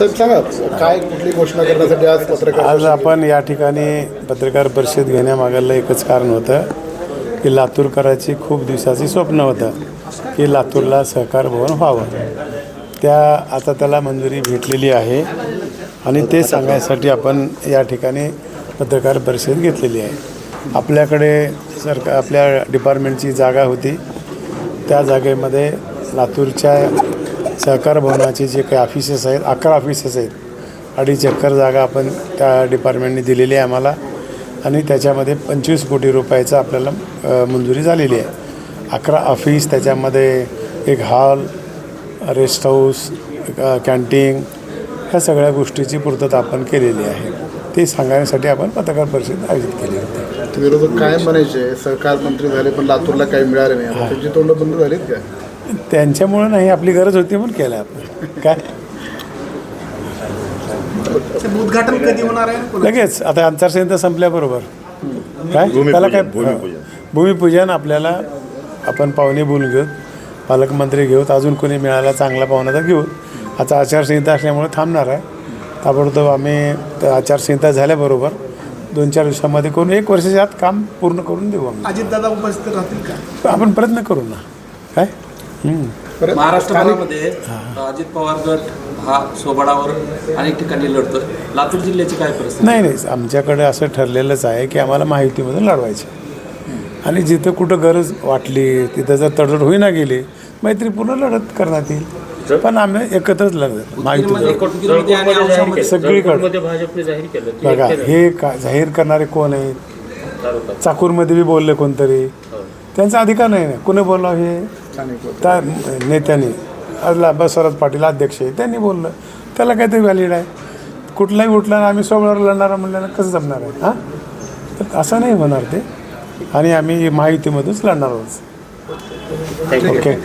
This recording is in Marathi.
तर सांगा काय कुठली घोषणा करण्यासाठी आज पत्रकार आज आपण या ठिकाणी पत्रकार परिषद घेण्यामागलं एकच कारण होतं की लातूरकराची खूप दिवसाची स्वप्न होतं की लातूरला सहकार भवन व्हावं. त्या आता त्याला मंजुरी भेटलेली आहे आणि ते सांगण्यासाठी आपण या ठिकाणी पत्रकार परिषद घेतलेली आहे. आपल्याकडे सरकार आपल्या डिपार्टमेंटची जागा होती. त्या जागेमध्ये लातूरच्या सहकार भवनाचे जे काही ऑफिसेस आहेत अकरा ऑफिसेस आहेत. अडीच एकर जागा आपण त्या डिपार्टमेंटने दिलेली आहे आम्हाला. आणि त्याच्यामध्ये पंचवीस कोटी रुपयाचं आपल्याला मंजुरी झालेली आहे. अकरा ऑफिस त्याच्यामध्ये एक हॉल रेस्ट हाऊस कॅन्टीन ह्या सगळ्या गोष्टीची पूर्तता आपण केलेली आहे. ते सांगण्यासाठी आपण पत्रकार परिषद आयोजित केली होती. विरोधक काय म्हणायचे सहकार मंत्री झाले पण लातूरला काही मिळाले नाही. त्यांची तोंड बंद झालीत का त्यांच्यामुळं नाही आपली गरज होती म्हणून केलं आपण. काय? उद्घाटन कधी होणार आहे? लगेच. आता आचारसंहिता संपल्याबरोबर. काय? त्याला काय भूमिपूजन. आपल्याला आपण पाहुणे बोलून घेऊ पालकमंत्री घेऊत अजून कोणी मिळाला चांगला पाहुणा तर घेऊ आता आचारसंहिता असल्यामुळे थांबणार आहे. ताबडतोब आम्ही आचारसंहिता झाल्याबरोबर दोन चार दिवसामध्ये करून एक वर्षाच्या आत काम पूर्ण करून देऊ आम्ही. अजितदादा उपस्थित राहतील का? आपण प्रयत्न करू ना. काय? महाराष्ट्रभरामध्ये अजित पवार गट हा सोबाडावर अनेक ठिकाणी लढतोय. लातूर जिल्ह्याची काय परिस्थिती? नाही नाही आमच्याकडे असं ठरलेलंच आहे की आम्हाला माहितीमधून लढवायचं आणि जिथं कुठं गरज वाटली तिथं जर तडजोड होईना गेली मैत्रीपूर्ण लढत करण्यात येईल. पण आम्ही एकत्रच लढत माहिती सगळीकडे. भाजपने जाहीर केलं. की बघा हे का जाहीर करणारे कोण आहेत? चाकूरमध्ये बी बोलले कोणतरी. त्यांचा अधिकार नाही ना कोणी बोलला हे? त्या नेत्यांनी. आजला बसवराज पाटील अध्यक्ष आहे त्यांनी बोललं. त्याला काहीतरी व्हॅलिड आहे. कुठलाही उठला आम्ही सोबळावर लढणार म्हणल्यानं कसं जमणार आहे हां? तर असं नाही होणार ते. आणि आम्ही माहितीमधूनच लढणार आहोत. ओके